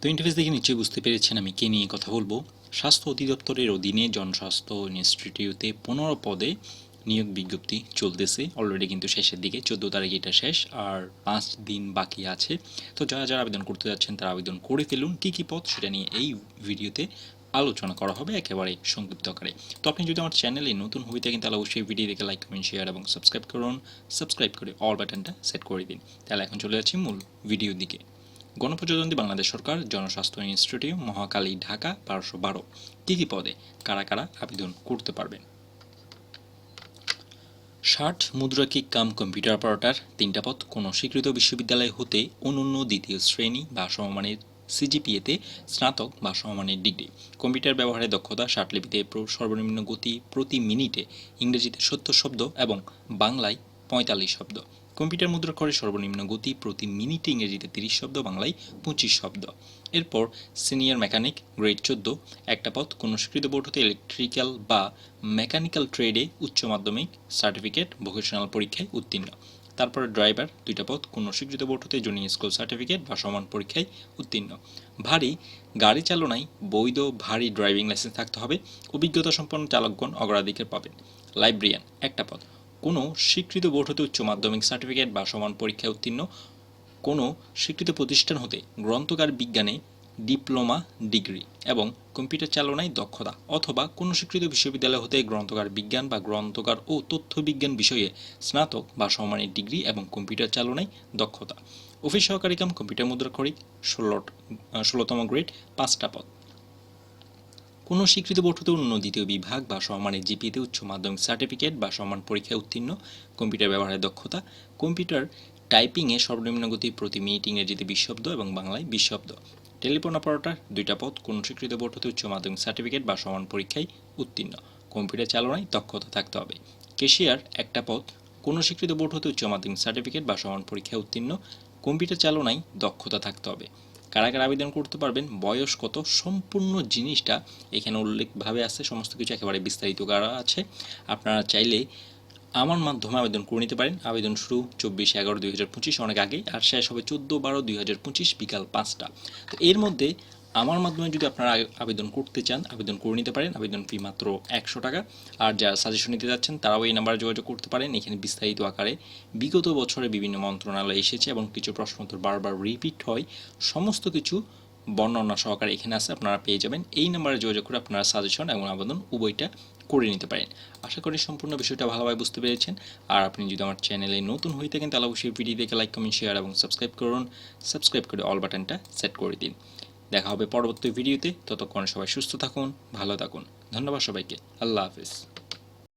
তো ইন্টারফেস দেখে নিশ্চয়ই বুঝতে পেরেছেন আমি কে নিয়ে কথা বলব। স্বাস্থ্য অধিদপ্তরের অধীনে জনস্বাস্থ্য ইনস্টিটিউটে পনেরো পদে নিয়োগ বিজ্ঞপ্তি চলতেছে। অলরেডি কিন্তু শেষের দিকে, চোদ্দ তারিখ এটা শেষ, আর পাঁচ দিন বাকি আছে। তো যারা যারা আবেদন করতে যাচ্ছেন, তারা আবেদন করে ফেলুন। কী কী পদ সেটা নিয়ে এই ভিডিওতে আলোচনা করা হবে একেবারে সংক্ষিপ্ত আকারে। তো আপনি যদি আমার চ্যানেলে নতুন হয়ে থাকেন, তাহলে অবশ্যই ভিডিও দেখে লাইক কমেন্ট শেয়ার এবং সাবস্ক্রাইব করুন। সাবস্ক্রাইব করে অল বাটনটা সেট করে দিন। তাহলে এখন চলে যাচ্ছি মূল ভিডিওর দিকে। গণপ্রজাতন্ত্রী বাংলাদেশ সরকার, জনস্বাস্থ্য ইনস্টিটিউট, মহাকালী ঢাকা, বারোশো বারো। কী কী পদে কারা কারা আবেদন করতে পারবেন? ষাট মুদ্রাকিক কাম কম্পিউটার অপারেটর, তিনটা পদ। কোনো স্বীকৃত বিশ্ববিদ্যালয় হতে অনন্য দ্বিতীয় শ্রেণি বা সমমানের সিজিপিএতে স্নাতক বা সমমানের ডিগ্রি। কম্পিউটার ব্যবহারে দক্ষতা প্র- সর্বনিম্ন গতি প্রতি মিনিটে ইংরেজিতে সত্তর শব্দ এবং বাংলায় পঁয়তাল্লিশ শব্দ। কম্পিউটার মুদ্রা করে সর্বনিম্ন গতি প্রতি মিনিটে ইংরেজিতে তিরিশ শব্দ, বাংলায় পঁচিশ শব্দ। এরপর সিনিয়র মেকানিক, গ্রেড চোদ্দ, একটা পথ কোনো স্বীকৃত বোর্ড হতে ইলেকট্রিক্যাল বা মেকানিক্যাল ট্রেডে উচ্চ মাধ্যমিক সার্টিফিকেট ভোকেশনাল পরীক্ষায় উত্তীর্ণ। তারপরে ড্রাইভার দুইটা পথ কোনো স্বীকৃত বোর্ড হতে জুনিয়র স্কুল সার্টিফিকেট বা সমান পরীক্ষায় উত্তীর্ণ। ভারী গাড়ি চালনায় বৈধ, ভারী ড্রাইভিং লাইসেন্স থাকতে হবে। অভিজ্ঞতা সম্পন্ন চালকগণ অগ্রাধিকার পাবেন। লাইব্রেরিয়ান একটা পদ কোনো স্বীকৃত বোর্ড হতে উচ্চ মাধ্যমিক সার্টিফিকেট বা সমান পরীক্ষায় উত্তীর্ণ কোনো স্বীকৃত প্রতিষ্ঠান হতে গ্রন্থকার বিজ্ঞানে ডিপ্লোমা, ডিগ্রি এবং কম্পিউটার চালনায় দক্ষতা অথবা কোনো স্বীকৃত বিশ্ববিদ্যালয় হতে গ্রন্থকার বিজ্ঞান বা গ্রন্থকার ও তথ্য বিজ্ঞান বিষয়ে স্নাতক বা সমমানের ডিগ্রি এবং কম্পিউটার চালনায় দক্ষতা। অফিস সহকারী কাম কম্পিউটার মুদ্রাক্ষরিক ষোলো ষোলোতম গ্রেড, পাঁচটা পদ। কোনো স্বীকৃত বোর্ড হতে অন্য দ্বিতীয় বিভাগ বা সমানের জিপিতে উচ্চ মাধ্যমিক সার্টিফিকেট বা সমান পরীক্ষায় উত্তীর্ণ, কম্পিউটার ব্যবহারের দক্ষতা, কম্পিউটার টাইপিংয়ে সর্বনিম্ন গতি প্রতি মিনিট ইংরেজিতে বিশ শব্দ এবং বাংলায় বিশ শব্দ টেলিফোন অপারেটর, দুইটা পদ, কোনো স্বীকৃত বোর্ড হতে উচ্চ মাধ্যমিক সার্টিফিকেট বা সমান পরীক্ষায় উত্তীর্ণ। কম্পিউটার চালনায় দক্ষতা থাকতে হবে। কেশিয়ার একটা পদ, কোনো স্বীকৃত বোর্ড হতে উচ্চ মাধ্যমিক সার্টিফিকেট বা সমান পরীক্ষায় উত্তীর্ণ, কম্পিউটার চালনায় দক্ষতা থাকতে হবে। কারা কারা আবেদন করতে পারবেন, বয়স কত, সম্পূর্ণ জিনিসটা এখানে উল্লেখভাবে আছে, সমস্ত কিছু একেবারে বিস্তারিত করা আছে। আপনারা চাইলে আমার মাধ্যমে আবেদন করে নিতে পারেন। আবেদন শুরু চব্বিশ এগারো দুই হাজার পঁচিশ, অনেক আগে, আর শেষ হবে চোদ্দ বারো দুই হাজার পঁচিশ, বিকাল পাঁচটা। তো এর মধ্যে আমার মাধ্যমে যদি আপনারা আবেদন করতে চান, আবেদন করে নিতে পারেন, আবেদন ফি মাত্র একশো টাকা। আর যারা সাজেশন নিতে যাচ্ছেন, তারাও এই নাম্বারে যোগাযোগ করতে পারেন। এখানে বিস্তারিত আকারে বিগত বছরে বিভিন্ন মন্ত্রণালয় এসেছে এবং কিছু প্রশ্ন প্রশ্নোত্তর বারবার রিপিট হয়। সমস্ত কিছু বর্ণনা সহকারে এখানে আছে, আপনারা পেয়ে যাবেন। এই নাম্বারে যোগাযোগ করে আপনারা সাজেশন এবং আবেদন উভয়টা করে নিতে পারেন। আশা করি সম্পূর্ণ বিষয়টা ভালোভাবে বুঝতে পেরেছেন। আর আপনি যদি আমার চ্যানেলে নতুন হয়ে থাকেন, তাহলে অবশ্যই ভিডিও দেখে লাইক কমেন্ট শেয়ার এবং সাবস্ক্রাইব করুন। সাবস্ক্রাইব করে অল বাটনটা সেট করে দিন। দেখা হবে পরবর্তী ভিডিওতে। ততক্ষণ সবাই সুস্থ থাকুন ভালো থাকুন। ধন্যবাদ সবাইকে। আল্লাহ হাফিজ।